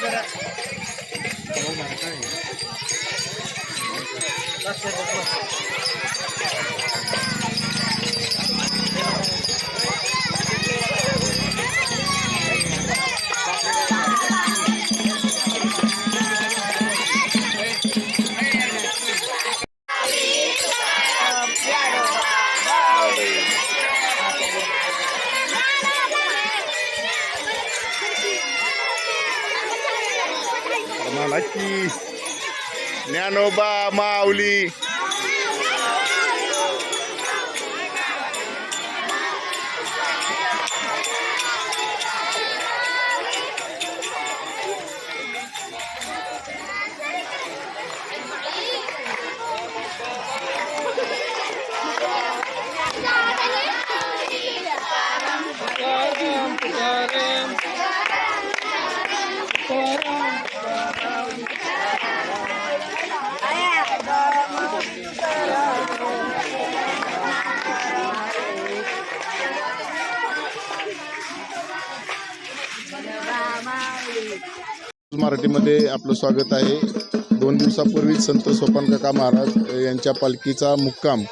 थोड़ा Gracias. मला की ज्ञानोबा माऊली. मराठीमध्ये आपलं स्वागत आहे. दोन दिवसापूर्वी संत सोपान काका महाराज यांच्या पालखीचा मुक्काम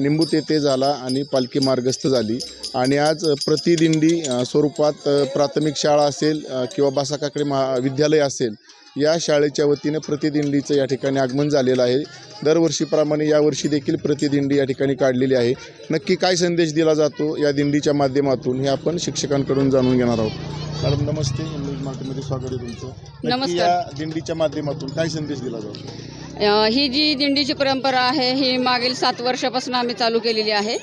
निंबूत येथे झाला आणि पालखी मार्गस्थ झाली. आणि आज प्रतिदिंडी स्वरूपात प्राथमिक शाळा असेल किंवा बासाकाकडे महाविद्यालय असेल या शाळेच्या वतीनं प्रतिदिंडीचं या ठिकाणी आगमन झालेलं आहे. दरवर्षीप्रमाणे यावर्षी देखील प्रतिदिंडी या ठिकाणी काढलेली आहे. नक्की काय संदेश दिला जातो या दिंडीच्या माध्यमातून हे आपण शिक्षकांकडून जाणून घेणार आहोत. मॅडम नमस्ते. न्यूज मार्केटमध्ये स्वागत आहे तुमचं. नक्की नमस्कार. या दिंडीच्या माध्यमातून काय संदेश दिला जातो अ, ही जी दिंडीची परंपरा आहे ही मागील सात वर्षापासून आम्ही चालू केलेली आहे.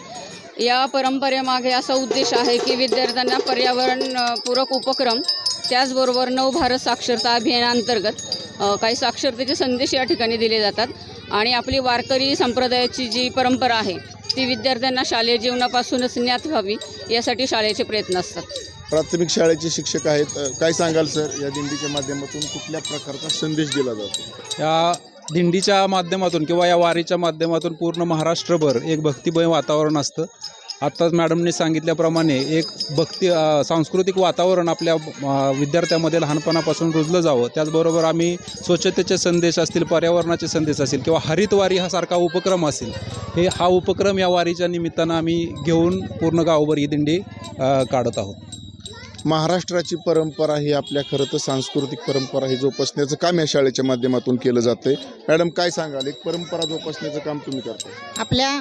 या परंपरेमागे असा उद्देश आहे की विद्यार्थ्यांना पर्यावरण अ, पूरक उपक्रम त्याचबरोबर नव भारत साक्षरता अभियानांतर्गत अ, काही साक्षरतेचे संदेश या ठिकाणी दिले जातात. आणि आपली वारकरी संप्रदायाची जी परंपरा आहे ती विद्यार्थ्यांना शालेय जीवनापासूनच ज्ञात व्हावी यासाठी शाळेचे प्रयत्न असतात. प्राथमिक शाळेचे शिक्षक आहेत. काय सांगाल सर या दिंडीच्या माध्यमातून? कुठल्या प्रकारचा संदेश दिला जातो? या दिंडीच्या माध्यमातून किंवा या वारीच्या माध्यमातून पूर्ण महाराष्ट्रभर एक भक्तिमय वातावरण असतं. आत्ताच मॅडमने सांगितल्याप्रमाणे एक भक्ती सांस्कृतिक वातावरण आपल्या विद्यार्थ्यामध्ये लहानपणापासून रुजलं जावं. त्याचबरोबर आम्ही स्वच्छतेचे संदेश असतील पर्यावरणाचे संदेश असतील किंवा हरितवारी हा सारखा उपक्रम असेल हे हा उपक्रम या वारीच्या निमित्तानं आम्ही घेऊन पूर्ण गावभर ही दिंडी काढत आहोत. महाराष्ट्राची परंपरा ही आपल्या खरं तर सांस्कृतिक परंपरा ही जोपासण्याचं काम या शाळेच्या माध्यमातून केलं जातंय. मॅडम काय सांगाल? एक परंपरा जोपासण्याचं काम तुम्ही करता. आपल्या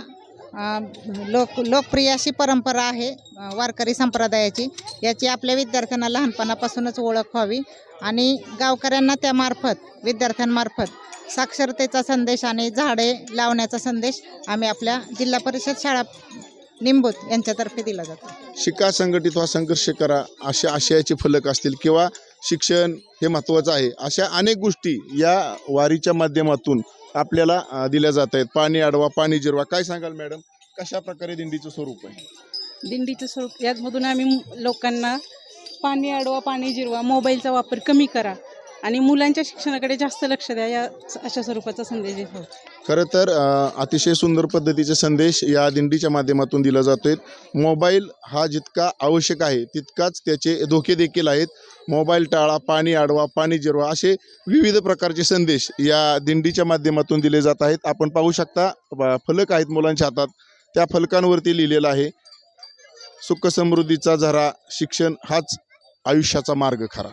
लोक लोकप्रिय अशी परंपरा आहे वारकरी संप्रदायाची. याची आपल्या विद्यार्थ्यांना लहानपणापासूनच ओळख व्हावी आणि गावकऱ्यांना त्यामार्फत विद्यार्थ्यांमार्फत साक्षरतेचा संदेश आणि झाडे लावण्याचा संदेश आम्ही आपल्या जिल्हा परिषद शाळा निंबूत यांच्यातर्फे दिला जातो. शिका संघटित व्हा संघर्ष करा अशा आशयाचे फलक असतील किंवा शिक्षण हे महत्त्वाचं आहे अशा अनेक गोष्टी या वारीच्या माध्यमातून आपल्याला दिल्या जात आहेत. पाणी अडवा पाणी जिरवा. काय सांगाल मॅडम? कशा प्रकारे दिंडीचं स्वरूप आहे? दिंडीचं स्वरूप याचमधून आम्ही मु- लोकांना पाणी अडवा पाणी जिरवा मोबाईलचा वापर कमी करा. आणि मुलांच्या शिक्षणाकडे जास्त लक्ष द्या या अशा स्वरूपाचा संदेश देत आहोत. खरं तर अ, अतिशय सुंदर पद्धतीचे संदेश या दिंडीच्या माध्यमातून दिला जातोय. मोबाईल हा जितका आवश्यक आहे तितकाच त्याचे धोके देखील आहेत. मोबाईल टाळा पाणी अडवा पाणी जिरवा असे विविध प्रकारचे संदेश या दिंडीच्या माध्यमातून दिले जात आहेत. आपण पाहू शकता ब- फलक आहेत मुलांच्या हातात. त्या फलकांवरती लिहिलेलं आहे सुख समृद्धीचा झरा शिक्षण हाच आयुष्याचा मार्ग खरा.